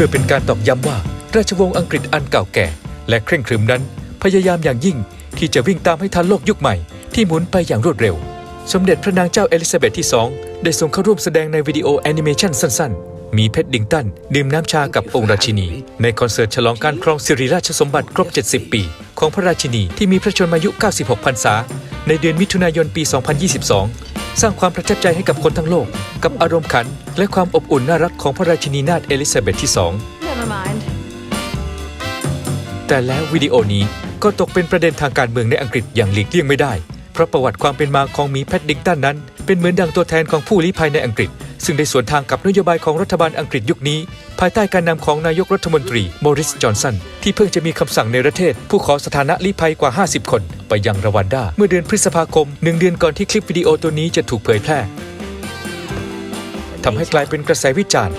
พื่อเป็นการตอกย้ำว่าราชวงศ์อังกฤษอันเก่าแก่ และเคร่งครึมนั้น พยายามอย่างยิ่งที่จะวิ่งตามให้ทันโลกยุคใหม่ที่หมุนไปอย่างรวดเร็ว สมเด็จพระนางเจ้าเอลิซาเบธที่ 2 ได้ทรงเข้าร่วมแสดงในวิดีโอแอนิเมชันสั้นๆ มีเพชรดิงตัน ดื่มน้ำชากับองค์ราชินี ในคอนเสิร์ตฉลองการครองสิริราชสมบัติครบ 70 ปี ของพระราชินีที่มีพระชนมายุ 96 พรรษา ในเดือนมิถุนายนปี 2022 สร้างความประทับใจให้กับคนทั้งโลก กับอารมณ์ขัน และความอบอุ่นน่ารักของพระราชินีนาถเอลิซาเบธที่2 Never mind. แต่แล้ววิดีโอนี้ก็ตกเป็นประเด็นทางการเมืองในอังกฤษอย่างหลีกเลี่ยงไม่ได้ เพราะประวัติความเป็นมาของหมีแพดดิงตันนั้น เป็นเหมือนดังตัวแทนของผู้ลี้ภัยในอังกฤษ ซึ่งได้สวนทางกับนโยบายของรัฐบาลอังกฤษยุคนี้ ภายใต้การนำของนายกรัฐมนตรีโมริสจอนสันที่เพิ่งจะมีคำสั่งในประเทศ ผู้ขอสถานะลี้ภัยกว่า 50 คน ไปยังรวันดาเมื่อเดือนพฤษภาคมหนึ่งเดือนก่อนที่คลิปวิดีโอตัวนี้จะถูกเผยแพร่ ทำให้กลายเป็นกระแสวิจารณ์